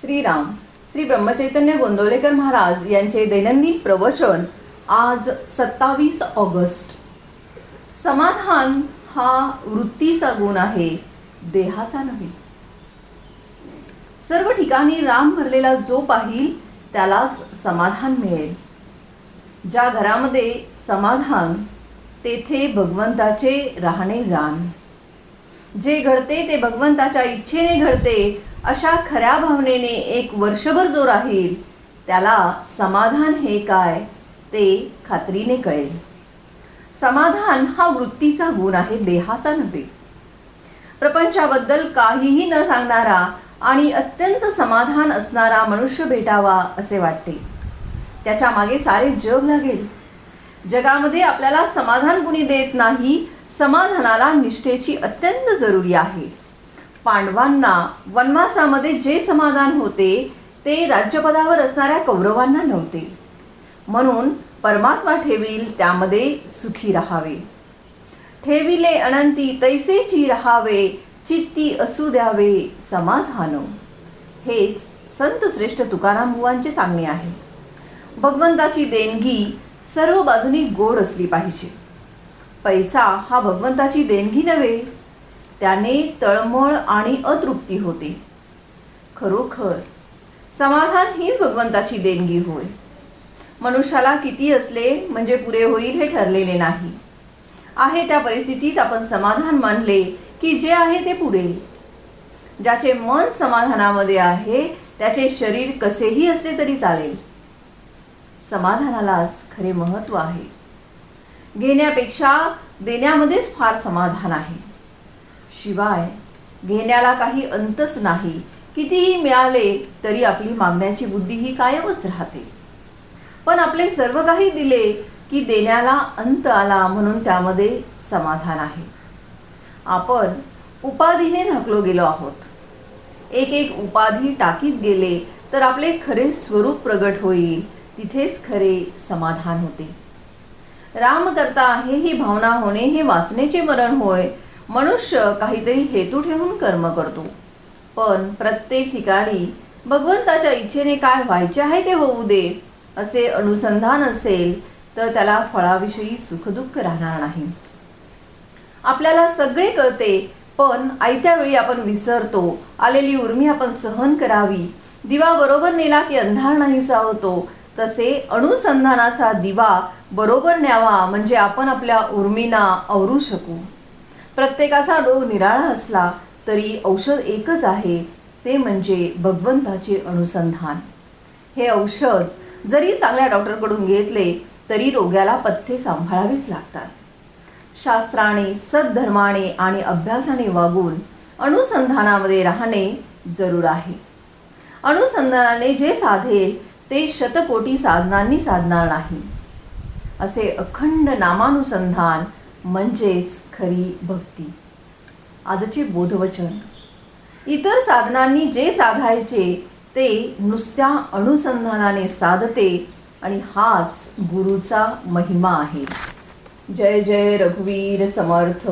श्रीराम श्री ब्रह्मचैतन्य गोंदवलेकर महाराज यांचे दैनंदिन प्रवचन आज सत्तावीस ऑगस्ट. समाधान हा वृत्तीचा गुण आहे देहाचा नव्हे. सर्व ठिकाणी राम भरलेला जो पाहिल त्यालाच समाधान मिळेल. ज्या घरामध्ये समाधान तेथे भगवंताचे राहणे जाण. जे घडते ते भगवंताच्या इच्छेने घडते अशा खऱ्या भावनेने एक वर्षभर जो राहील त्याला समाधान हे काय ते खात्रीने कळेल. समाधान हा वृत्तीचा गुण आहे देहाचा नव्हे. प्रपंचाबद्दल काहीही न सांगणारा आणि अत्यंत समाधान असणारा मनुष्य भेटावा असे वाटते. त्याच्यामागे सारे जग लागेल. जगामध्ये आपल्याला समाधान कुणी देत नाही समाधानाला निष्ठेची अत्यंत जरुरी आहे. पांडवांना वनवासामध्ये जे समाधान होते ते राज्यपदावर असणाऱ्या कौरवांना नव्हते. म्हणून परमात्मा ठेवील त्यामध्ये सुखी राहावे. ठेविले अनंती तैसेची राहावे चित्ती असू द्यावे समाधान. हेच संत श्रेष्ठ तुकाराम बुवांचे सांगणे आहे. भगवंताची देणगी सर्व बाजूनी गोड असली पाहिजे. पैसा हा भगवंताची देणगी नव्हे त्याने तळमळ आणि अतृप्ती होते. खरोखर समाधान हीच भगवंताची देणगी होय. मनुष्याला किती असले म्हणजे पुरे होईल हे ठरलेले नाही. आहे त्या परिस्थितीत आपण समाधान मानले की जे आहे ते पुरेल. ज्याचे मन समाधानामध्ये आहे त्याचे शरीर कसेही असले तरी चालेल. समाधानालाच खरे महत्त्व आहे. घेण्यापेक्षा देण्यामध्येच फार समाधान आहे. शिवाय घेण्याला काही अंतच नाही. कितीही मिळाले तरी आपली मागण्याची बुद्धी ही कायमच राहते. पण आपले सर्व काही दिले की देण्याला अंत आला म्हणून त्यामध्ये समाधान आहे. आपण उपाधीने थकलो गेलो आहोत. एक एक उपाधी टाकीत गेले तर आपले खरे स्वरूप प्रगट होईल. तिथेच खरे समाधान होते. राम करता आहे ही भावना होणे हे वासनेचे मरण होय मनुष्य काहीतरी हेतू ठेवून कर्म करतो. पण प्रत्येक ठिकाणी भगवंताच्या इच्छेने काय व्हायचे आहे ते होऊ दे असे अनुसंधान असेल तर त्याला फळाविषयी सुखदुःख राहणार नाही. आपल्याला सगळे कळते पण आयत्या वेळी आपण विसरतो आलेली उर्मी आपण सहन करावी. दिवा बरोबर नेला की अंधार नाहीसा होतो तसे अनुसंधानाचा दिवा बरोबर न्यावा म्हणजे आपण आपल्या उर्मीना आवरू शकू. प्रत्येकाचा रोग निराळा असला तरी औषध एकच आहे ते म्हणजे भगवंताचे अनुसंधान. हे औषध जरी चांगल्या डॉक्टरकडून घेतले तरी रोग्याला पथ्ये सांभाळावीच लागतात. शास्त्राने सद्धर्माने आणि अभ्यासाने वागून अनुसंधानामध्ये राहणे जरूर आहे. अनुसंधानाने जे साधेल ते शतकोटी साधनांनी साधणार नाही. असे अखंड नामानुसंधान म्हणजेच खरी भक्ती. आजचे बोधवचन. इतर साधनांनी जे साधायचे ते नुसत्या अनुसंधानाने साधते आणि हाच गुरुचा महिमा आहे. जय जय रघुवीर समर्थ.